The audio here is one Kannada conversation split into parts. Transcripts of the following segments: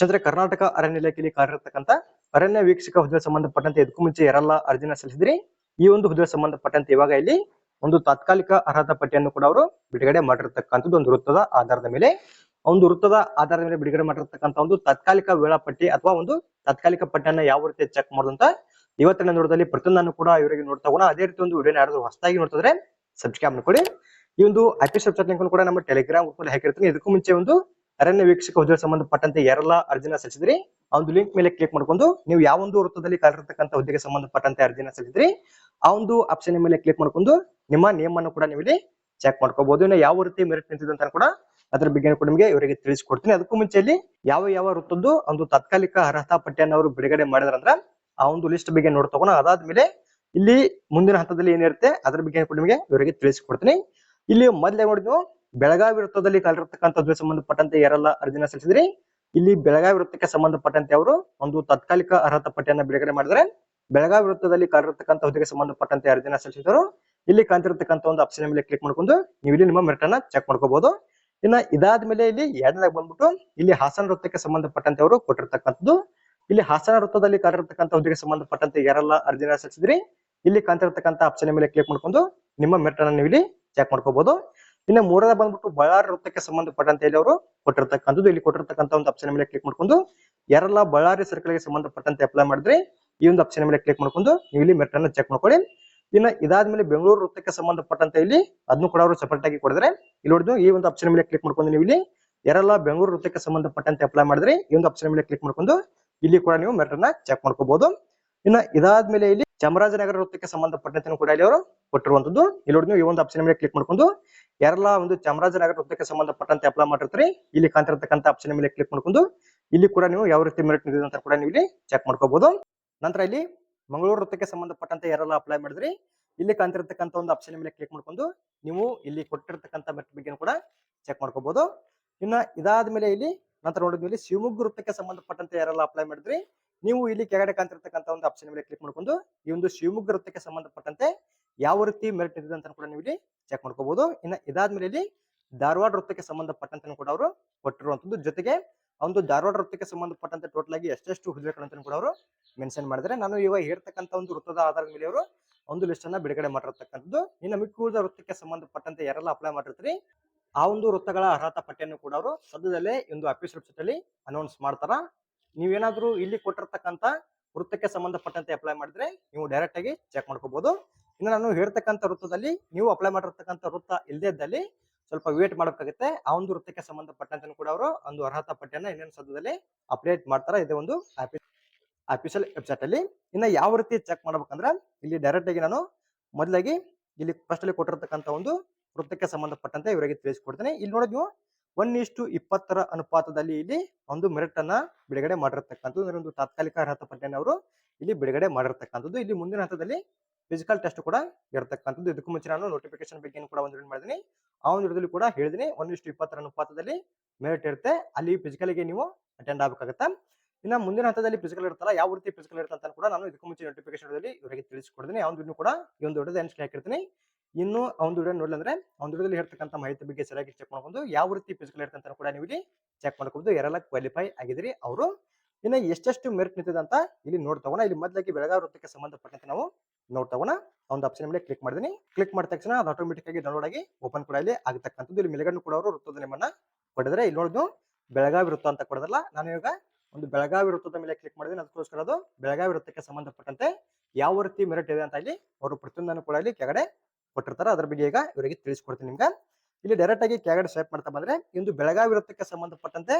ಚಂದ್ರ ಕರ್ನಾಟಕ ಅರಣ್ಯ ಇಲಾಖೆಯಲ್ಲಿ ಕಾರ್ಯರತಕ್ಕಂತ ಅರಣ್ಯ ವೀಕ್ಷಕ ಹುದ್ದೆ ಸಂಬಂಧಪಟ್ಟಂತೆ ಇದಕ್ಕೂ ಮುಂಚೆ ಯಾರೆಲ್ಲ ಅರ್ಜಿನ ಸಲ್ಲಿಸಿದ್ರಿ? ಈ ಒಂದು ಹುದ್ದೆ ಸಂಬಂಧಪಟ್ಟಂತೆ ಇವಾಗ ಇಲ್ಲಿ ಒಂದು ತಾತ್ಕಾಲಿಕ ಅರ್ಹತಾ ಪಟ್ಟಿಯನ್ನು ಕೂಡ ಅವರು ಬಿಡುಗಡೆ ಮಾಡಿರ್ತಕ್ಕಂಥದ್ದು ಒಂದು ವೃತ್ತದ ಆಧಾರದ ಮೇಲೆ. ಒಂದು ವೃತ್ತದ ಆಧಾರದ ಮೇಲೆ ಬಿಡುಗಡೆ ಮಾಡಿರ್ತಕ್ಕಂಥ ಒಂದು ತಾತ್ಕಾಲಿಕ ವೇಳಾಪಟ್ಟಿ ಅಥವಾ ಒಂದು ತಾತ್ಕಾಲಿಕ ಪಟ್ಟಿಯನ್ನ ಯಾವ ರೀತಿ ಚೆಕ್ ಮಾಡೋದಂತ ಇವತ್ತಿನ ನೋಡಿದಲ್ಲಿ ಪ್ರತಿಯೊಂದನ್ನು ಕೂಡ ಇವರಿಗೆ ನೋಡ್ತಾ ಅದೇ ರೀತಿ ಒಂದು ವಿಡಿಯೋ ಯಾರಾದ್ರೂ ಹೊಸದಾಗಿ ನೋಡ್ತಿದ್ರೆ ಸಬ್ಸ್ಕ್ರೈಬ್ ಮಾಡ್ಕೊಳ್ಳಿ. ಈ ಒಂದು ವೆಬ್ಸೈಟ್ ಲಿಂಕ್ ಕೂಡ ನಮ್ಮ ಟೆಲಿಗ್ರಾಮ್ ಹಾಕಿರ್ತೀನಿ. ಇದಕ್ಕೂ ಮುಂಚೆ ಒಂದು ಅರಣ್ಯ ವೀಕ್ಷಕ ಹುದ್ದೆ ಸಂಬಂಧಪಟ್ಟಂತೆ ಯಾರೆಲ್ಲ ಅರ್ಜಿನ ಸಲ್ಲಿಸಿದ್ರಿ? ಆ ಒಂದು ಲಿಂಕ್ ಮೇಲೆ ಕ್ಲಿಕ್ ಮಾಡ್ಕೊಂಡು ನೀವು ಯಾವ ಒಂದು ವೃತ್ತದಲ್ಲಿ ಕಾರ್ಯರತಕ್ಕಂಥ ಹುದ್ದೆಗೆ ಸಂಬಂಧಪಟ್ಟಂತೆ ಅರ್ಜಿನ ಸಲ್ಲಿಸಿದ್ರಿ, ಆ ಒಂದು ಆಪ್ಷನ್ ಮೇಲೆ ಕ್ಲಿಕ್ ಮಾಡ್ಕೊಂಡು ನಿಮ್ಮ ನೇಮ್ ಕೂಡ ನೀವು ಇಲ್ಲಿ ಚೆಕ್ ಮಾಡ್ಕೋಬಹುದು ಇನ್ನು ಯಾವ ರೀತಿ ಮೆರಿಟ್ ನಿಂತಿದೆ ಅಂತ ಕೂಡ ಅದ್ರ ಬಗ್ಗೆ ಕೂಡ ನಿಮಗೆ ಇವರಿಗೆ ತಿಳಿಸ್ಕೊಡ್ತೀನಿ. ಅದಕ್ಕೂ ಮುಂಚೆ ಇಲ್ಲಿ ಯಾವ ಯಾವ ವೃತ್ತದ್ದು ಒಂದು ತಾತ್ಕಾಲಿಕ ಅರ್ಹತಾ ಪಟ್ಟಿಯನ್ನು ಅವರು ಬಿಡುಗಡೆ ಮಾಡಿದ್ರಂದ್ರ ಆ ಒಂದು ಲಿಸ್ಟ್ ಬಗ್ಗೆ ನೋಡ್ ತಗೋಣ. ಅದಾದ್ಮೇಲೆ ಇಲ್ಲಿ ಮುಂದಿನ ಹಂತದಲ್ಲಿ ಏನಿರುತ್ತೆ ಅದ್ರ ಬಗ್ಗೆ ಕೂಡ ನಿಮಗೆ ಇವರಿಗೆ ತಿಳಿಸ್ಕೊಡ್ತೀನಿ. ಇಲ್ಲಿ ಮೊದಲೇ ನೋಡಿ ಬೆಳಗಾವಿ ವೃತ್ತದಲ್ಲಿ ಕಲಿರತಕ್ಕಂಥದ್ದು ಸಂಬಂಧಪಟ್ಟಂತೆ ಯಾರೆಲ್ಲ ಅರ್ಜಿನ ಸಲ್ಲಿಸಿದ್ರಿ? ಇಲ್ಲಿ ಬೆಳಗಾವಿ ವೃತ್ತಕ್ಕೆ ಸಂಬಂಧಪಟ್ಟಂತೆ ಅವರು ಒಂದು ತಾತ್ಕಾಲಿಕ ಅರ್ಹತಾ ಪಟ್ಟಿಯನ್ನ ಬಿಡುಗಡೆ ಮಾಡಿದ್ರೆ ಬೆಳಗಾವಿ ವೃತ್ತದಲ್ಲಿ ಕಲಿರತಕ್ಕಂಥ ಹುದ್ದೆಗೆ ಸಂಬಂಧಪಟ್ಟಂತೆ ಅರ್ಜಿನ ಸಲ್ಲಿಸಿದರು ಇಲ್ಲಿ ಕಾಣ್ತಿರ್ತಕ್ಕಂಥ ಒಂದು ಆಪ್ಷನ್ ಮೇಲೆ ಕ್ಲಿಕ್ ಮಾಡ್ಕೊಂಡು ನೀವು ಇಲ್ಲಿ ನಿಮ್ಮ ಮೆರಿಟ್ ಚೆಕ್ ಮಾಡ್ಕೋಬಹುದು ಇನ್ನ ಇದಾದ್ಮೇಲೆ ಇಲ್ಲಿ ಎರಡನೇದಾಗ ಬಂದ್ಬಿಟ್ಟು ಇಲ್ಲಿ ಹಾಸನ ವೃತ್ತಕ್ಕೆ ಸಂಬಂಧಪಟ್ಟಂತೆ ಅವರು ಕೊಟ್ಟಿರ್ತಕ್ಕಂಥದ್ದು. ಇಲ್ಲಿ ಹಾಸನ ವೃತ್ತದಲ್ಲಿ ಕಾರ್ಯರತಕ್ಕಂಥ ಹುದ್ದೆಗೆ ಸಂಬಂಧಪಟ್ಟಂತೆ ಯಾರೆಲ್ಲ ಅರ್ಜಿನ ಸಲ್ಲಿಸಿದ್ರಿ? ಇಲ್ಲಿ ಕಾಣ್ತಿರ್ತಕ್ಕಂಥ ಆಪ್ಷನ್ ಮೇಲೆ ಕ್ಲಿಕ್ ಮಾಡ್ಕೊಂಡು ನಿಮ್ಮ ಮೆರಿಟ್ ಅನ್ನ ನೀವು ಇಲ್ಲಿ ಚೆಕ್ ಮಾಡ್ಕೋಬಹುದು ಇನ್ನು ಮೂರನೇ ಬಂದ್ಬಿಟ್ಟು ಬಳ್ಳಾರಿ ವೃತ್ತಕ್ಕೆ ಸಂಬಂಧಪಟ್ಟಂತೆ ಇಲ್ಲಿ ಅವರು ಕೊಟ್ಟಿರ್ತಕ್ಕಂಥದ್ದು. ಇಲ್ಲಿ ಕೊಟ್ಟಿರ್ತಕ್ಕಂಥ ಒಂದು ಆಪ್ಷನ್ ಮೇಲೆ ಕ್ಲಿಕ್ ಮಾಡ್ಕೊಂಡು ಯಾರೆಲ್ಲ ಬಳ್ಳಾರಿ ಸರ್ಕಲ್ಗೆ ಸಂಬಂಧಪಟ್ಟಂತೆ ಅಪ್ಲೈ ಮಾಡಿದ್ರೆ ಈ ಒಂದು ಆಪ್ಷನ್ ಮೇಲೆ ಕ್ಲಿಕ್ ಮಾಡ್ಕೊಂಡು ನೀವು ಇಲ್ಲಿ ಮೆಟ್ರನ್ನ ಚೆಕ್ ಮಾಡ್ಕೊಳ್ಳಿ. ಇನ್ನ ಇದಾದ್ಮೇಲೆ ಬೆಂಗಳೂರು ವೃತ್ತಕ್ಕೆ ಸಂಬಂಧಪಟ್ಟಂತೆ ಇಲ್ಲಿ ಅದನ್ನು ಕೂಡ ಅವರು ಸಪರೇಟ್ ಆಗಿ ಕೊಡಿದ್ರೆ ಇಲ್ಲಿ ಹೊಡೆದು ಈ ಒಂದು ಆಪ್ಷನ್ ಮೇಲೆ ಕ್ಲಿಕ್ ಮಾಡ್ಕೊಂಡು ನೀವು ಇಲ್ಲಿ ಯಾರೆಲ್ಲ ಬೆಂಗಳೂರು ವೃತ್ತಕ್ಕೆ ಸಂಬಂಧಪಟ್ಟಂತೆ ಅಪ್ಲೈ ಮಾಡಿದ್ರೆ ಈ ಒಂದು ಆಪ್ಷನ್ ಮೇಲೆ ಕ್ಲಿಕ್ ಮಾಡ್ಕೊಂಡು ಇಲ್ಲಿ ಕೂಡ ನೀವು ಮೆಟ್ರನ್ನ ಚೆಕ್ ಮಾಡ್ಕೋಬಹುದು ಇನ್ನ ಇದಾದ್ಮೇಲೆ ಇಲ್ಲಿ ಚಾಮರಾಜನಗರ ವೃತ್ತಕ್ಕೆ ಸಂಬಂಧಪಟ್ಟಂತೆ ಕೂಡ ಇಲ್ಲಿ ಅವರು ಕೊಟ್ಟಿರುವಂತದ್ದು ಇಲ್ಲಿ ನೋಡಿ ನೀವು ಈ ಒಂದು ಆಪ್ಷನ್ ಮೇಲೆ ಕ್ಲಿಕ್ ಮಾಡ್ಕೊಂಡು ಯಾರೆಲ್ಲ ಒಂದು ಚಾಮರಾಜನಗರ ವೃತ್ತಕ್ಕೆ ಸಂಬಂಧಪಟ್ಟಂತೆ ಅಪ್ಲೈ ಮಾಡಿರ್ತೀರಿ. ಇಲ್ಲಿ ಕಾಣ್ತಿರ್ತಕ್ಕಂಥ ಆಪ್ಷನ್ ಮೇಲೆ ಕ್ಲಿಕ್ ಮಾಡ್ಕೊಂಡು ಇಲ್ಲಿ ಕೂಡ ನೀವು ಯಾವ ರೀತಿ ಮೆರಿಟ್ ನಿಂತಿದೆ ಅಂತ ಕೂಡ ನೀವು ಇಲ್ಲಿ ಚೆಕ್ ಮಾಡ್ಕೋಬಹುದು ನಂತರ ಇಲ್ಲಿ ಮಂಗಳೂರು ವೃತ್ತಕ್ಕೆ ಸಂಬಂಧಪಟ್ಟಂತೆ ಯಾರೆಲ್ಲ ಅಪ್ಲೈ ಮಾಡಿದ್ರಿ? ಇಲ್ಲಿ ಕಾಣ್ತಿರ್ತಕ್ಕಂಥ ಒಂದು ಆಪ್ಷನ್ ಮೇಲೆ ಕ್ಲಿಕ್ ಮಾಡ್ಕೊಂಡು ನೀವು ಇಲ್ಲಿ ಕೊಟ್ಟಿರ್ತಕ್ಕಂಥ ಮೆರಿಟ್ ಬಗ್ಗೆ ಕೂಡ ಚೆಕ್ ಮಾಡ್ಕೋಬಹುದು ಇನ್ನ ಇದಾದ್ಮೇಲೆ ಇಲ್ಲಿ ನಂತರ ನೋಡಿದ್ಮೇಲೆ ಶಿವಮೊಗ್ಗ ವೃತ್ತಕ್ಕೆ ಸಂಬಂಧಪಟ್ಟಂತೆ ಯಾರೆಲ್ಲ ಅಪ್ಲೈ ಮಾಡಿದ್ರಿ? ನೀವು ಇಲ್ಲಿ ಕೆಳಗಡೆ ಕಾಣ್ತಿರ್ತಕ್ಕಂಥ ಒಂದು ಆಪ್ಷನ್ ಮೇಲೆ ಕ್ಲಿಕ್ ಮಾಡ್ಕೊಂಡು ಈ ಒಂದು ಶಿವಮೊಗ್ಗ ವೃತ್ತಕ್ಕೆ ಸಂಬಂಧಪಟ್ಟಂತೆ ಯಾವ ರೀತಿ ಮೆರಿಟ್ ಇದೆ ಅಂತ ಕೂಡ ನೀವು ಇಲ್ಲಿ ಚೆಕ್ ಮಾಡ್ಕೋಬಹುದು ಇನ್ನ ಇದಾದ್ಮೇಲೆ ಇಲ್ಲಿ ಧಾರವಾಡ ವೃತ್ತಕ್ಕೆ ಸಂಬಂಧಪಟ್ಟಂತೆ ಕೂಡ ಅವರು ಕೊಟ್ಟಿರುವಂತದ್ದು ಜೊತೆಗೆ ಒಂದು ಧಾರವಾಡ ವೃತ್ತಕ್ಕೆ ಸಂಬಂಧಪಟ್ಟಂತೆ ಟೋಟಲ್ ಆಗಿ ಎಷ್ಟೆಷ್ಟು ಹುದ್ದೆಗಳಂತ ಕೂಡ ಅವರು ಮೆನ್ಷನ್ ಮಾಡಿದ್ರೆ ನಾನು ಇವಾಗ ಹೇಳ್ತಕ್ಕಂಥ ಒಂದು ವೃತ್ತದ ಆಧಾರದ ಮೇಲೆ ಅವರು ಒಂದು ಲಿಸ್ಟ್ ಅನ್ನ ಬಿಡುಗಡೆ ಮಾಡಿರ್ತಕ್ಕಂಥದ್ದು. ಇನ್ನು ಮಿಕ್ಕುಳಿದ ವೃತ್ತಕ್ಕೆ ಸಂಬಂಧಪಟ್ಟಂತೆ ಯಾರೆಲ್ಲ ಅಪ್ಲೈ ಮಾಡಿರ್ತೀರಿ, ಆ ಒಂದು ವೃತ್ತಗಳ ಅರ್ಹತಾ ಪಟ್ಟಿಯನ್ನು ಕೂಡ ಅವರು ಸದ್ಯದಲ್ಲೇ ಒಂದು ಆಫೀಸ್ ವೆಬ್ಸೈಟ್ ಅಲ್ಲಿ ಅನೌನ್ಸ್ ಮಾಡ್ತಾರ. ನೀವೇನಾದ್ರೂ ಇಲ್ಲಿ ಕೊಟ್ಟಿರ್ತಕ್ಕಂಥ ವೃತ್ತಕ್ಕೆ ಸಂಬಂಧಪಟ್ಟಂತೆ ಅಪ್ಲೈ ಮಾಡಿದ್ರೆ ನೀವು ಡೈರೆಕ್ಟ್ ಆಗಿ ಚೆಕ್ ಮಾಡ್ಕೋಬಹುದು ಇನ್ನು ನಾನು ಹೇಳ್ತಕ್ಕಂಥ ವೃತ್ತದಲ್ಲಿ ನೀವು ಅಪ್ಲೈ ಮಾಡಿರ್ತಕ್ಕಂಥ ವೃತ್ತ ಇಲ್ಲದೇ ಇದ್ದಲ್ಲಿ ಸ್ವಲ್ಪ ವೇಟ್ ಮಾಡಬೇಕಾಗುತ್ತೆ. ಆ ಒಂದು ವೃತ್ತಕ್ಕೆ ಸಂಬಂಧಪಟ್ಟಂತೆ ಕೂಡ ಅವರು ಒಂದು ಅರ್ಹತಾ ಪಟ್ಟಿಯನ್ನು ಇನ್ನೇನು ಸದ್ಯದಲ್ಲಿ ಅಪ್ಡೇಟ್ ಮಾಡ್ತಾರೆ ಇದೆ ಒಂದು ಅಫಿಷಿಯಲ್ ವೆಬ್ಸೈಟ್ ಅಲ್ಲಿ. ಇನ್ನ ಯಾವ ರೀತಿ ಚೆಕ್ ಮಾಡ್ಬೇಕಂದ್ರೆ ಇಲ್ಲಿ ಡೈರೆಕ್ಟ್ ಆಗಿ ನಾನು ಮೊದಲಾಗಿ ಇಲ್ಲಿ ಫಸ್ಟ್ ಅಲ್ಲಿ ಕೊಟ್ಟಿರ್ತಕ್ಕಂಥ ಒಂದು ವೃತ್ತಕ್ಕೆ ಸಂಬಂಧಪಟ್ಟಂತೆ ಇವರಿಗೆ ತಿಳಿಸ್ಕೊಡ್ತೇನೆ. ಇಲ್ಲಿ ನೋಡೋದು ನೀವು ಒನ್ ಇಷ್ಟು ಇಪ್ಪತ್ತರ ಅನುಪಾತದಲ್ಲಿ ಇಲ್ಲಿ ಒಂದು ಮೆರಿಟ್ ಅನ್ನ ಬಿಡುಗಡೆ ಮಾಡಿರ್ತಕ್ಕಂಥದ್ದು. ಒಂದು ತಾತ್ಕಾಲಿಕ ಅರ್ಹತಾ ಪಟ್ಟಿಯನ್ನು ಅವರು ಇಲ್ಲಿ ಬಿಡುಗಡೆ ಮಾಡಿರ್ತಕ್ಕಂಥದ್ದು. ಇಲ್ಲಿ ಮುಂದಿನ ಹಂತದಲ್ಲಿ ಫಿಸಿಕಲ್ ಟೆಸ್ಟ್ ಕೂಡ ಇರತಕ್ಕಂಥದ್ದು. ಇದಕ್ಕೂ ಮುಂಚೆ ನಾನು ನೋಟಿಫಿಕೇಶನ್ ಬಗ್ಗೆ ಕೂಡ ಒಂದು ಮಾಡಿದೀನಿ ಆ ಒಂದು ವಿಡಿಯೋದಲ್ಲಿ ಕೂಡ ಹೇಳಿದಿನಿ ಒನ್ ಇಷ್ಟು ಇಪ್ಪತ್ತರ ಅನುಪಾತದಲ್ಲಿ ಮೆರಿಟ್ ಇರುತ್ತೆ. ಅಲ್ಲಿ ಫಿಸಿಕಲ್ಗೆ ನೀವು ಅಟೆಂಡ್ ಆಗಬೇಕಾಗತ್ತೆ? ಇನ್ನ ಮುಂದಿನ ಹಂತದಲ್ಲಿ ಫಿಸಿಕಲ್ ಇರ್ತಲ್ಲ ಯಾವ ರೀತಿ ಫಿಸಿಕಲ್ ಇರುತ್ತೆ ಅಂತ ಕೂಡ ನಾನು ಇದಕ್ಕೂ ಮುಂಚೆ ನೋಟಿಫಿಕೇಶನ್ ಇವರಿಗೆ ತಿಳಿಸಿಕೊಡ್ತೀನಿ. ಆ ಒಂದು ಕೂಡ ಈ ಒಂದು ದೊಡ್ಡದ ಎನ್ಸ್ಗೆ ಹಾಕಿರ್ತೀನಿ. ಇನ್ನು ಒಂದು ವಿಡಿಯೋ ನೋಡಲಿ ಅಂದ್ರೆ ಆ ಒಂದು ವಿಡಿಯೋದಲ್ಲಿ ಇರ್ತಕ್ಕಂಥ ಮಾಹಿತಿ ಬಗ್ಗೆ ಸರಿಯಾಗಿ ಚೆಕ್ ಮಾಡ್ಕೊಂಡು ಯಾವ ರೀತಿ ಫಿಸಿಕಲ್ ಇರ್ತಂತ ಕೂಡ ನೀವು ಇಲ್ಲಿ ಚೆಕ್ ಮಾಡ್ಕೋಬಹುದು ಯಾರೆಲ್ಲ ಕ್ವಾಲಿಫೈ ಆಗಿದ್ರಿ ಅವರು. ಇನ್ನು ಎಷ್ಟೆಷ್ಟು ಮೆರಿಟ್ ನಿಂತಿದೆ ಅಂತ ಇಲ್ಲಿ ನೋಡ್ ತಗೋಣ. ಇಲ್ಲಿ ಮೊದಲಾಗಿ ಬೆಳಗಾವಿ ವೃತ್ತಕ್ಕೆ ಸಂಬಂಧಪಟ್ಟಂತೆ ನಾವು ನೋಡ್ ತಗೋಣ. ಆ ಒಂದು ಆಪ್ಷನ್ ಮೇಲೆ ಕ್ಲಿಕ್ ಮಾಡಿದೀನಿ ಕ್ಲಿಕ್ ಮಾಡಿದ ತಕ್ಷಣ ಅದು ಆಟೋಮೆಟಿಕ್ ಆಗಿ ಡೌನ್ಲೋಡ್ ಆಗಿ ಓಪನ್ ಕೂಡ ಇಲ್ಲಿ ಆಗತಕ್ಕಂಥದ್ದು. ಇಲ್ಲಿ ಮೆಲಗಣ್ಣು ಕೂಡ ಅವರು ವೃತ್ತದ ನಿಮ್ಮನ್ನ ಕೊಡಿದ್ರೆ ಇಲ್ಲಿ ನೋಡಿದ್ವು ಬೆಳಗಾವಿ ವೃತ್ತ ಅಂತ ಕೊಡೋದಲ್ಲ, ನಾನು ಇವಾಗ ಒಂದು ಬೆಳಗಾವಿ ವೃತ್ತದ ಮೇಲೆ ಕ್ಲಿಕ್ ಮಾಡಿದೀನಿ ಅದಕ್ಕೋಸ್ಕರ ಅದು ಬೆಳಗಾವಿ ವೃತ್ತಕ್ಕೆ ಸಂಬಂಧಪಟ್ಟಂತೆ ಯಾವ ರೀತಿ ಮೆರಿಟ್ ಇದೆ ಅಂತ ಇಲ್ಲಿ ಅವರು ಪ್ರತಿಯೊಂದನ್ನು ಕೂಡ ಇಲ್ಲಿ ಕೆಳಗಡೆ ಕೊಟ್ಟಿರ್ತಾರೆ, ಅದ್ರ ಬಗ್ಗೆ ಈಗ ಇವರಿಗೆ ತಿಳಿಸ್ಕೊಡ್ತೀನಿ ನಿಮ್ಗೆ. ಇಲ್ಲಿ ಡೈರೆಕ್ಟ್ ಆಗಿ ಕೆಳಗಡೆ ಸ್ವೈಪ್ ಮಾಡ್ತಾ ಬಂದ್ರೆ, ಇಂದು ಬೆಳಗಾವಿ ವೃತ್ತಕ್ಕೆ ಸಂಬಂಧಪಟ್ಟಂತೆ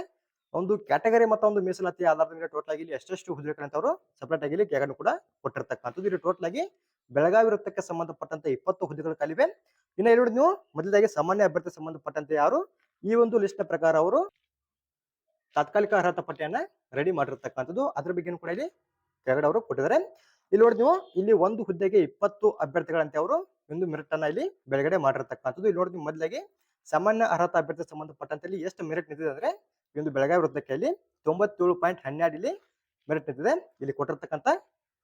ಒಂದು ಕ್ಯಾಟಗರಿ ಮತ್ತು ಒಂದು ಮೀಸಲಾತಿ ಆಧಾರದ ಮೇಲೆ ಟೋಟಲ್ ಆಗಿ ಇಲ್ಲಿ ಎಷ್ಟೆಷ್ಟು ಅವರು ಸಪರೇಟ್ ಆಗಿ ಇಲ್ಲಿ ಕೆಳಗಡೆ ಕೂಡ ಕೊಟ್ಟಿರ್ತಕ್ಕಂಥದ್ದು. ಇಲ್ಲಿ ಟೋಟಲ್ ಆಗಿ ಬೆಳಗಾವಿ ವೃತ್ತಕ್ಕೆ ಸಂಬಂಧಪಟ್ಟಂತೆ ಇಪ್ಪತ್ತು ಹುದ್ದೆಗಳು ಕಾಲಿವೆ. ಇನ್ನು ಎರಡು ನೀವು ಮೊದಲಾಗಿ ಸಾಮಾನ್ಯ ಅಭ್ಯರ್ಥಿ ಸಂಬಂಧಪಟ್ಟಂತೆ ಯಾರು? ಈ ಒಂದು ಲಿಸ್ಟ್ ಪ್ರಕಾರ ಅವರು ತಾತ್ಕಾಲಿಕ ಅರ್ಹತಾ ಪಟ್ಟಿಯನ್ನ ರೆಡಿ ಮಾಡಿರ್ತಕ್ಕಂಥದ್ದು. ಅದ್ರ ಬಗ್ಗೆ ಕೂಡ ಇಲ್ಲಿ ಕೆಳಗಡೆ ಅವರು ಕೊಟ್ಟಿದ್ದಾರೆ. ಇಲ್ಲಿ ನೋಡಿ ನೀವು, ಇಲ್ಲಿ ಒಂದು ಹುದ್ದೆಗೆ ಇಪ್ಪತ್ತು ಅಭ್ಯರ್ಥಿಗಳಂತೆ ಅವರು ಒಂದು ಮೆರಿಟ್ ಅನ್ನ ಇಲ್ಲಿ ಬೆಳಗಡೆ ಮಾಡಿರ್ತಕ್ಕಂಥದ್ದು. ಇಲ್ಲಿ ನೋಡಿ ನೀವು ಮೊದಲಾಗಿ ಸಾಮಾನ್ಯ ಅರ್ಹತಾ ಅಭ್ಯರ್ಥಿ ಸಂಬಂಧಪಟ್ಟಂತೆ ಇಲ್ಲಿ ಎಷ್ಟು ಮೆರಿಟ್ ನಿಂತಿದೆ ಅಂದ್ರೆ ಒಂದು ಬೆಳಗಾವಿ ವೃತ್ತಕ್ಕೆ ಇಲ್ಲಿ ತೊಂಬತ್ತೇಳು ಪಾಯಿಂಟ್ ಹನ್ನೆರಡು ಇಲ್ಲಿ ಮೆರಿಟ್ ನಿಂತಿದೆ. ಇಲ್ಲಿ ಕೊಟ್ಟಿರ್ತಕ್ಕಂಥ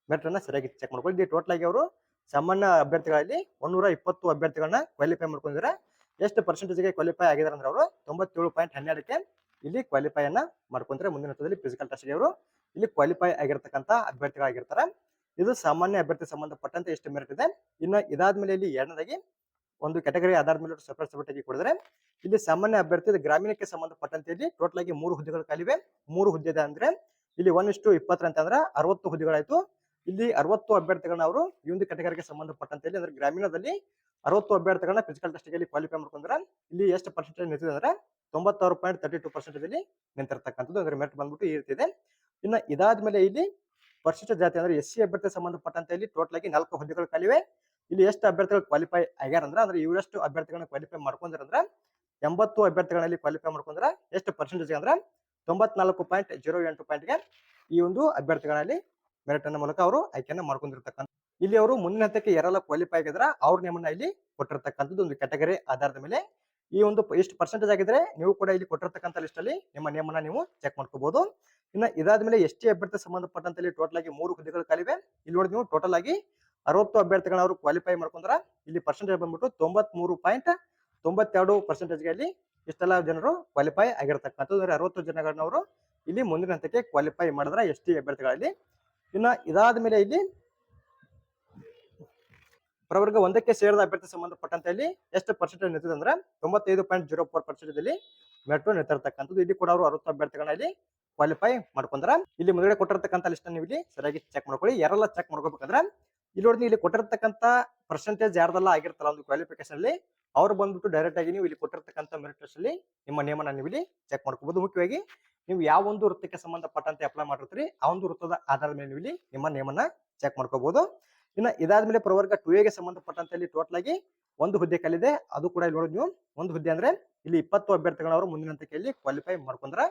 ಮೆರಿಟ್ ಅನ್ನ ಸರಿಯಾಗಿ ಚೆಕ್ ಮಾಡ್ಕೊಳ್ಳಿ. ಇಲ್ಲಿ ಟೋಟಲ್ ಆಗಿ ಅವರು ಸಾಮಾನ್ಯ ಅಭ್ಯರ್ಥಿಗಳಲ್ಲಿ ಒಂದೂರ ಇಪ್ಪತ್ತು ಅಭ್ಯರ್ಥಿಗಳನ್ನ ಕ್ವಾಲಿಫೈ ಮಾಡ್ಕೊಂಡಿದ್ರೆ ಎಷ್ಟು ಪರ್ಸೆಂಟೇಜ್ಗೆ ಕ್ವಾಲಿಫೈ ಆಗಿದ್ದಾರೆ ಅಂದ್ರೆ ಅವರು ತೊಂಬತ್ತೇಳು ಪಾಯಿಂಟ್ ಹನ್ನೆರಡಕ್ಕೆ ಇಲ್ಲಿ ಕ್ವಾಲಿಫೈ ಅನ್ನ ಮಾಡ್ಕೊಂಡ್ರೆ ಮುಂದಿನ ಹಂತದಲ್ಲಿ ಫಿಸಿಕಲ್ ಟೆಸ್ಟ್ ಅವರು ಇಲ್ಲಿ ಕ್ವಾಲಿಫೈ ಆಗಿರ್ತಕ್ಕಂಥ ಅಭ್ಯರ್ಥಿಗಳಾಗಿರ್ತಾರೆ. ಇದು ಸಾಮಾನ್ಯ ಅಭ್ಯರ್ಥಿ ಸಂಬಂಧಪಟ್ಟಂತೆ ಎಷ್ಟು ಮೆರಿಟ್ ಇದೆ. ಇನ್ನು ಇದಾದ್ಮೇಲೆ ಇಲ್ಲಿ ಎರಡನೇದಾಗಿ ಒಂದು ಕ್ಯಾಟಗರಿ ಆಧಾರದ ಮೇಲೆ ಸೆಪರೇಟ್ ಸೆಪರೇಟ್ ಆಗಿ ಕೊಡಿದ್ರೆ, ಇಲ್ಲಿ ಸಾಮಾನ್ಯ ಅಭ್ಯರ್ಥಿ ಗ್ರಾಮೀಣಕ್ಕೆ ಸಂಬಂಧಪಟ್ಟಂತೆ ಇಲ್ಲಿ ಟೋಟಲ್ ಆಗಿ ಮೂರು ಹುದ್ದೆಗಳು ಕಾಲಿವೆ ಮೂರು ಹುದ್ದೆ ಇದೆ ಅಂದ್ರೆ ಇಲ್ಲಿ ಒನ್ ಇಷ್ಟು ಇಪ್ಪತ್ತರ ಅಂತಂದ್ರೆ ಅರವತ್ತು ಹುದ್ದೆಗಳಾಯ್ತು. ಇಲ್ಲಿ ಅರವತ್ತು ಅಭ್ಯರ್ಥಿಗಳನ್ನ ಅವರು ಈ ಒಂದು ಕ್ಯಾಟಗರಿಗೆ ಸಂಬಂಧಪಟ್ಟಂತೆ ಇಲ್ಲಿ ಅಂದ್ರೆ ಗ್ರಾಮೀಣದಲ್ಲಿ ಅರವತ್ತು ಅಭ್ಯರ್ಥಿಗಳನ್ನ ಫಿಸಿಕಲ್ ಟೆಸ್ಟ್ಗೆ ಕ್ವಾಲಿಫೈ ಮಾಡ್ಕೊಂಡ್ರ ಇಲ್ಲಿ ಎಷ್ಟು ಪರ್ಸೆಂಟೇಜ್ ನಿಂತಿದೆ ಅಂದ್ರೆ ತೊಂಬತ್ತಾರು ಪಾಯಿಂಟ್ ತರ್ಟಿ ಟು ಪರ್ಸೆಂಟೇಜ್ ಅಲ್ಲಿ ನಿಂತಿರ್ತಕ್ಕಂಥದ್ದು ಅಂದ್ರೆ ಮೆರಿಟ್ ಬಂದ್ಬಿಟ್ಟು ಈ ರೀತಿ ಇದೆ. ಇನ್ನು ಇದಾದ್ಮೇಲೆ ಇಲ್ಲಿ ಪರಿಶಿಷ್ಟ ಜಾತಿ ಅಂದ್ರೆ ಎಸ್ ಸಿ ಅಭ್ಯರ್ಥಿ ಸಂಬಂಧಪಟ್ಟಂತೆ ಇಲ್ಲಿ ಟೋಟಲ್ ಆಗಿ ನಾಲ್ಕು ಹುದ್ದೆಗಳು ಕಲಿವೆ ಇಲ್ಲಿ ಎಷ್ಟು ಅಭ್ಯರ್ಥಿಗಳು ಕ್ವಾಲಿಫೈ ಆಗ್ಯಾರ ಅಂದ್ರೆ ಅಂದ್ರೆ ಇವರಷ್ಟು ಅಭ್ಯರ್ಥಿಗಳನ್ನ ಕ್ವಾಲಿಫೈ ಮಾಡ್ಕೊಂಡ್ರ ಅಂದ್ರೆ ಎಂಬತ್ತು ಅಭ್ಯರ್ಥಿಗಳಲ್ಲಿ ಕ್ವಾಲಿಫೈ ಮಾಡ್ಕೊಂಡ್ರ ಎಷ್ಟು ಪರ್ಸೆಂಟೇಜ್ ಅಂದ್ರೆ ತೊಂಬತ್ನಾಲ್ಕು ಪಾಯಿಂಟ್ ಜೀರೋ ಎಂಟು ಪಾಯಿಂಟ್ಗೆ ಈ ಒಂದು ಅಭ್ಯರ್ಥಿಗಳಲ್ಲಿ ಮೆರಿಟ್ ಅನ್ನ ಮೂಲಕ ಅವರು ಆಯ್ಕೆಯನ್ನ ಮಾಡ್ಕೊಂಡಿರ್ತಕ್ಕಂಥ ಇಲ್ಲಿ ಅವರು ಮುಂದಿನ ಹಂತಕ್ಕೆ ಯಾರೆಲ್ಲ ಕ್ವಾಲಿಫೈ ಆಗಿದ್ರ, ಅವ್ರ ನೇಮನ್ನ ಇಲ್ಲಿ ಕೊಟ್ಟಿರ್ತಕ್ಕಂಥದ್ದು ಒಂದು ಕ್ಯಾಟಗರಿ ಆಧಾರದ ಮೇಲೆ ಈ ಒಂದು ಎಷ್ಟು ಪರ್ಸೆಂಟೇಜ್ ಆಗಿದ್ರೆ ನೀವು ಕೂಡ ಇಲ್ಲಿ ಕೊಟ್ಟಿರ್ತಕ್ಕಂಥ ಲಿಸ್ಟ್ ಅಲ್ಲಿ ನಿಮ್ಮ ನೇಮನ್ನ ನೀವು ಚೆಕ್ ಮಾಡ್ಕೋಬಹುದು ಇನ್ನು ಇದಾದ ಮೇಲೆ ಟಿ ಅಭ್ಯರ್ಥಿ ಸಂಬಂಧಪಟ್ಟಂತ ಟೋಟಲ್ ಆಗಿ ಮೂರು ಹುದ್ದೆಗಳು ಕಲಿವೆ ಇಲ್ಲಿ ನೋಡಿ ನೀವು ಟೋಟಲ್ ಆಗಿ ಅರವತ್ತು ಅಭ್ಯರ್ಥಿಗಳನ್ನ ಅವರು ಕ್ವಾಲಿಫೈ ಮಾಡ್ಕೊಂಡ್ರ ಇಲ್ಲಿ ಪರ್ಸೆಂಟೇಜ್ ಬಂದ್ಬಿಟ್ಟು ತೊಂಬತ್ ಮೂರು ಪಾಯಿಂಟ್ ತೊಂಬತ್ತೆರಡು ಪರ್ಸೆಂಟೇಜ್ಗೆ ಅಲ್ಲಿ ಇಷ್ಟೆಲ್ಲ ಜನರು ಕ್ವಾಲಿಫೈ ಆಗಿರ್ತಕ್ಕಂಥದ್ದು. ಅರವತ್ತು ಜನಗಳನ್ನವರು ಇಲ್ಲಿ ಮುಂದಿನ ಹಂತಕ್ಕೆ ಕ್ವಾಲಿಫೈ ಮಾಡಿದ್ರ ಎಸ್ ಟಿ ಅಭ್ಯರ್ಥಿಗಳಲ್ಲಿ. ಇನ್ನ ಇದಾದ ಮೇಲೆ ಇಲ್ಲಿ ಪ್ರವರ್ಗ ಒಂದಕ್ಕೆ ಸೇರಿದ ಅಭ್ಯರ್ಥಿ ಸಂಬಂಧಪಟ್ಟಂತೆ ಇಲ್ಲಿ ಎಷ್ಟು ಪರ್ಸೆಂಟೇಜ್ ನಿಂತಿದೆ ಅಂದ್ರೆ ತೊಂಬತ್ತೈದು ಪಾಯಿಂಟ್ ಜೀರೋ ಫೋರ್ ಪರ್ಸೆಂಟೇಜ್ ಇಲ್ಲಿ ಮೆಟ್ರೋ ನಿಂತಿರ್ತಕ್ಕಂಥದ್ದು. ಇಲ್ಲಿ ಕೂಡ ಅವರು ಅರವತ್ತು ಅಭ್ಯರ್ಥಿಗಳನ್ನ ಕ್ವಾಲಿಫೈ ಮಾಡ್ಕೊಂಡ್ರ. ಇಲ್ಲಿ ಮುಂದೆ ಕೊಟ್ಟಿರತಕ್ಕಂಥ ಲಿಸ್ಟ್ ನೀವು ಇಲ್ಲಿ ಸರಿಯಾಗಿ ಚೆಕ್ ಮಾಡ್ಕೊಳ್ಳಿ. ಯಾರೆಲ್ಲ ಚೆಕ್ ಮಾಡ್ಕೋಬೇಕಂದ್ರೆ ಇಲ್ಲಿ ನೋಡಿ ಇಲ್ಲಿ ಕೊಟ್ಟಿರತಕ್ಕಂಥ ಪರ್ಸೆಂಟೇಜ್ ಯಾರ್ದೆಲ್ಲ ಆಗಿರ್ತಲ್ಲ ಒಂದು ಕ್ವಾಲಿಫಿಕೇಶನ್ ಅಲ್ಲಿ, ಅವ್ರು ಬಂದ್ಬಿಟ್ಟು ಡೈರೆಕ್ಟ್ ಆಗಿ ನೀವು ಇಲ್ಲಿ ಕೊಟ್ಟಿರತಕ್ಕಂಥ ಮೆರಿಟ್ ಲಿಸ್ಟ್ ಅಲ್ಲಿ ನಿಮ್ಮ ನೇಮನ ನೀವು ಇಲ್ಲಿ ಚೆಕ್ ಮಾಡ್ಕೋಬಹುದು. ಮುಖ್ಯವಾಗಿ ನೀವು ಯಾವ ಒಂದು ವೃತ್ತಕ್ಕೆ ಸಂಬಂಧಪಟ್ಟಂತೆ ಅಪ್ಲೈ ಮಾಡಿರ್ತೀರಿ, ಆ ಒಂದು ವೃತ್ತದ ಆಧಾರದ ಮೇಲೆ ನೀವು ಇಲ್ಲಿ ನಿಮ್ಮ ನೇಮನ್ನ ಚೆಕ್ ಮಾಡ್ಕೋಬಹುದು. ಇನ್ನ ಇದಾದ್ಮೇಲೆ ಪ್ರವರ್ಗ ಟು ಎಗೆ ಸಂಬಂಧಪಟ್ಟಂತೆ ಇಲ್ಲಿ ಟೋಟಲ್ ಆಗಿ ಒಂದು ಹುದ್ದೆ ಕಲಿದೆ. ಅದು ಕೂಡ ಇಲ್ಲಿ ನೋಡಿ ನೀವು. ಒಂದು ಹುದ್ದೆ ಅಂದ್ರೆ ಇಲ್ಲಿ ಇಪ್ಪತ್ತು ಅಭ್ಯರ್ಥಿಗಳವರು ಮುಂದಿನ ಹಂತಕ್ಕೆ ಕ್ವಾಲಿಫೈ ಮಾಡ್ಕೊಂಡ್ರ.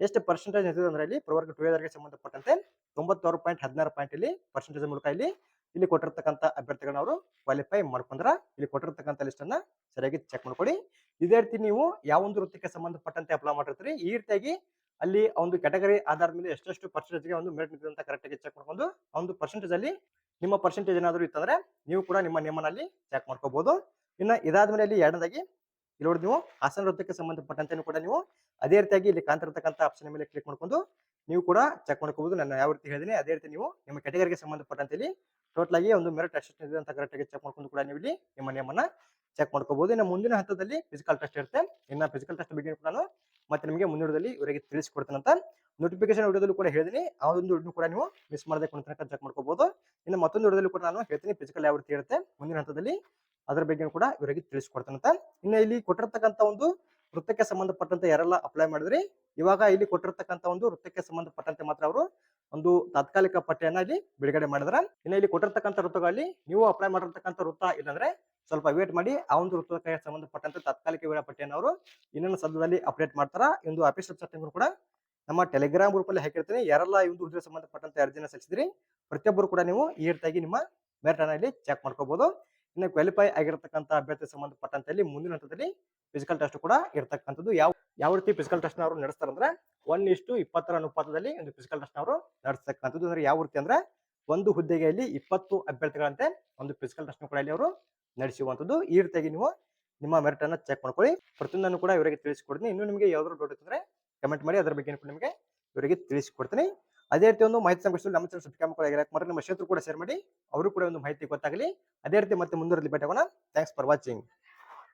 ಎಷ್ಟು ಪರ್ಸೆಂಟೇಜ್ ಇರ್ತದೆ ಅಂದ್ರೆ ಇಲ್ಲಿ ಪ್ರವರ್ಗ ಟು ಎದರ್ಗೆ ಸಂಬಂಧಪಟ್ಟಂತೆ ತೊಂಬತ್ತಾರು ಪಾಯಿಂಟ್ ಹದಿನಾರು ಪಾಯಿಂಟ್ ಇಲ್ಲಿ ಪರ್ಸೆಂಟೇಜ್ ಮೂಲಕ ಇಲ್ಲಿ ಇಲ್ಲಿ ಕೊಟ್ಟಿರ್ತಕ್ಕಂಥ ಅಭ್ಯರ್ಥಿಗಳವರು ಕ್ವಾಲಿಫೈ ಮಾಡ್ಕೊಂಡ್ರ. ಇಲ್ಲಿ ಕೊಟ್ಟಿರ್ತಕ್ಕಂಥ ಲಿಸ್ಟ್ ಅನ್ನ ಸರಿಯಾಗಿ ಚೆಕ್ ಮಾಡ್ಕೊಳ್ಳಿ ಇದೇ ರೀತಿ ನೀವು ಯಾವ ಒಂದು ವೃತ್ತಿಗೆ ಸಂಬಂಧಪಟ್ಟಂತೆ ಅಪ್ಲೈ ಮಾಡಿರ್ತೀರಿ, ಈ ರೀತಿಯಾಗಿ ಅಲ್ಲಿ ಒಂದು ಕ್ಯಾಟಗರಿ ಆಧಾರದ ಮೇಲೆ ಎಷ್ಟೆಷ್ಟು ಪರ್ಸೆಂಟೇಜ್ಗೆ ಒಂದು ಮೆರಿಟ್ ಅಂತ ಕರೆಕ್ಟಾಗಿ ಚೆಕ್ ಮಾಡ್ಕೊಂಡು ಒಂದು ಪರ್ಸೆಂಟೇಜ್ ಅಲ್ಲಿ ನಿಮ್ಮ ಪರ್ಸೆಂಟೇಜ್ ಏನಾದರೂ ಇತ್ತಂದ್ರೆ ನೀವು ಕೂಡ ನಿಮ್ಮ ನೇಮನಲ್ಲಿ ಚೆಕ್ ಮಾಡ್ಕೋಬಹುದು ಇನ್ನ ಇದಾದ್ಮೇಲೆ ಅಲ್ಲಿ ಎರಡನೇದಾಗಿ, ಇಲ್ಲಿ ನೀವು ಹಾಸನ ವೃತ್ತಕ್ಕೆ ಸಂಬಂಧಪಟ್ಟಂತೆ ಕೂಡ ನೀವು ಅದೇ ರೀತಿಯಾಗಿ ಇಲ್ಲಿ ಕಾಣ್ತಿರ್ತಕ್ಕಂಥ ಆಪ್ಷನ್ ಮೇಲೆ ಕ್ಲಿಕ್ ಮಾಡ್ಕೊಂಡು ನೀವು ಕೂಡ ಚೆಕ್ ಮಾಡ್ಕೋಬಹುದು ನಾನು ಯಾವ ರೀತಿ ಹೇಳಿದೀನಿ, ಅದೇ ರೀತಿ ನೀವು ನಿಮ್ಮ ಕೆಟಗರಿಗೆ ಸಂಬಂಧಪಟ್ಟಂತೆ ಟೋಟಲ್ ಆಗಿ ಒಂದು ಮೆರಿಟ್ ಎಷ್ಟು ಇದೆ ಅಂತ ಕರೆಕ್ಟ್ ಆಗಿ ಚೆಕ್ ಮಾಡ್ಕೊಂಡು ಕೂಡ ನೀವು ಇಲ್ಲಿ ನಿಮ್ಮ ನೇಮನ್ನ ಚೆಕ್ ಮಾಡ್ಕೋಬಹುದು ಇನ್ನು ಮುಂದಿನ ಹಂತದಲ್ಲಿ ಫಿಸಿಕಲ್ ಟೆಸ್ಟ್ ಇರುತ್ತೆ. ಇನ್ನ ಫಿಸಿಕಲ್ ಟೆಸ್ಟ್ ಬಗ್ಗೆ ಕೂಡ ನಾನು ಮತ್ತೆ ನಿಮಗೆ ಮುಂದಿನದಲ್ಲಿ ಇವರಿಗೆ ತಿಳಿಸ್ಕೊಡ್ತೇನಂತ ನೋಟಿಫಿಕೇಶನ್ ವಿಡಿಯೋದಲ್ಲೂ ಕೂಡ ಹೇಳಿದೀನಿ. ಆ ಒಂದು ವಿಡಿಯೋ ಕೂಡ ನೀವು ಮಿಸ್ ಮಾಡದೆ ತನಕ ಚೆಕ್ ಮಾಡ್ಕೋಬಹುದು ಇನ್ನು ಮತ್ತೊಂದು ವಿಡಿಯೋದಲ್ಲಿ ಕೂಡ ನಾನು ಹೇಳ್ತೀನಿ ಫಿಸಿಕಲ್ ಯಾವ ರೀತಿ ಇರುತ್ತೆ, ಮುಂದಿನ ಹಂತದಲ್ಲಿ ಅದರ ಬಗ್ಗೆ ಕೂಡ ಇವರಿಗೆ ತಿಳಿಸ್ಕೊಡ್ತೇನಂತ ಇನ್ನು ಇಲ್ಲಿ ಕೊಟ್ಟಿರ್ತಕ್ಕಂಥ ಒಂದು ವೃತ್ತಕ್ಕೆ ಸಂಬಂಧಪಟ್ಟಂತೆ ಯಾರೆಲ್ಲ ಅಪ್ಲೈ ಮಾಡಿದ್ರಿ? ಇವಾಗ ಇಲ್ಲಿ ಕೊಟ್ಟಿರ್ತಕ್ಕಂಥ ಒಂದು ವೃತ್ತಕ್ಕೆ ಸಂಬಂಧಪಟ್ಟಂತೆ ಮಾತ್ರ ಅವರು ಒಂದು ತಾತ್ಕಾಲಿಕ ಪಟ್ಟಿಯನ್ನ ಇಲ್ಲಿ ಬಿಡುಗಡೆ ಮಾಡಿದ್ರ. ಇನ್ನು ಇಲ್ಲಿ ಕೊಟ್ಟಿರ್ತಕ್ಕಂಥ ವೃತ್ತಗಳಲ್ಲಿ ನೀವು ಅಪ್ಲೈ ಮಾಡಿರ್ತಕ್ಕಂಥ ವೃತ್ತ ಇಲ್ಲಾಂದ್ರೆ ಸ್ವಲ್ಪ ವೇಟ್ ಮಾಡಿ, ಆ ಒಂದು ವೃತ್ತಕ್ಕೆ ಸಂಬಂಧಪಟ್ಟಂತೆ ತಾತ್ಕಾಲಿಕ ವೇಳಾಪಟ್ಟಿಯನ್ನು ಅವರು ಇನ್ನೊಂದು ಸದ್ಯದಲ್ಲಿ ಅಪ್ಡೇಟ್ ಮಾಡ್ತಾರ. ಇಂದು ಅಫಿಷಿಯಲ್ ಸೆಟ್ಟಿಂಗ್ ಕೂಡ ನಮ್ಮ ಟೆಲಿಗ್ರಾಮ್ ಗ್ರೂಪ್ ಅಲ್ಲಿ ಹಾಕಿರ್ತೀನಿ. ಯಾರೆಲ್ಲ ಒಂದು ಹುದ್ದೆಗೆ ಸಂಬಂಧಪಟ್ಟಂತೆ ಅರ್ಜಿನ ಸಲ್ಲಿಸಿದ್ರಿ, ಪ್ರತಿಯೊಬ್ಬರು ಕೂಡ ನೀವು ಈ ರೀತಿಯಾಗಿ ನಿಮ್ಮ ಮೆರಿಟ್ ಅನ್ನ ಇಲ್ಲಿ ಚೆಕ್ ಮಾಡ್ಕೋಬಹುದು ಇನ್ನು ಕ್ವಾಲಿಫೈ ಆಗಿರತಕ್ಕಂಥ ಅಭ್ಯರ್ಥಿ ಸಂಬಂಧಪಟ್ಟಂತೆ ಇಲ್ಲಿ ಮುಂದಿನ ಹಂತದಲ್ಲಿ ಫಿಸಿಕಲ್ ಟೆಸ್ಟ್ ಕೂಡ ಇರತಕ್ಕಂಥದ್ದು. ಯಾವ ಯಾವ ರೀತಿ ಫಿಸಿಕಲ್ ಟೆಸ್ಟ್ ಅವರು ನಡೆಸ್ತಾರೆ ಅಂದ್ರೆ ಒನ್ ಇಷ್ಟು ಇಪ್ಪತ್ತರ ಅನುಪಾತದಲ್ಲಿ ಒಂದು ಫಿಸಿಕಲ್ ಟೆಸ್ಟ್ ಅವರು ನಡೆಸ್ತಕ್ಕಂಥದ್ದು. ಅಂದ್ರೆ ಯಾವ ರೀತಿ ಅಂದ್ರೆ ಒಂದು ಹುದ್ದೆಗೆ ಇಲ್ಲಿ ಇಪ್ಪತ್ತು ಅಭ್ಯರ್ಥಿಗಳಂತೆ ಒಂದು ಫಿಸಿಕಲ್ ಟೆಸ್ಟ್ ಕೂಡ ಇಲ್ಲಿ ಅವರು ನಡೆಸುವಂಥದ್ದು. ಈ ರೀತಿಯಾಗಿ ನೀವು ನಿಮ್ಮ ಮೆರಿಟ್ ಅನ್ನ ಚೆಕ್ ಮಾಡ್ಕೊಳ್ಳಿ. ಪ್ರತಿಯೊಂದನ್ನು ಕೂಡ ಇವರಿಗೆ ತಿಳಿಸಿಕೊಡ್ತೀನಿ. ಇನ್ನು ನಿಮಗೆ ಯಾವ್ದಾದ್ರು ಡೌಟ್ ಇತ್ತಂದ್ರೆ ಕಮೆಂಟ್ ಮಾಡಿ. ಅದರ ಬಗ್ಗೆ ನಿಮಗೆ ಇವರಿಗೆ ತಿಳಿಸಿಕೊಡ್ತೀನಿ. ಅದೇ ರೀತಿ ಒಂದು ಮಾಹಿತಿ ಸಂಘರ್ಷದಲ್ಲಿ ನಮ್ಮ ಚಾನಲ್ ಸಬ್ಸ್ಕ್ರೈಬ್ ಮಾಡಿ ಮಾಡಿ ನಮ್ಮ ಸ್ನೇಹಿತರು ಕೂಡ ಶೇರ್ ಮಾಡಿ, ಅವರು ಕೂಡ ಒಂದು ಮಾಹಿತಿ ಗೊತ್ತಾಗಲಿ. ಅದೇ ರೀತಿ ಮತ್ತೆ ಮುಂದುವರೆದು ಭೇಟಿ ಥ್ಯಾಂಕ್ಸ್ ಫಾರ್ ವಾಚಿಂಗ್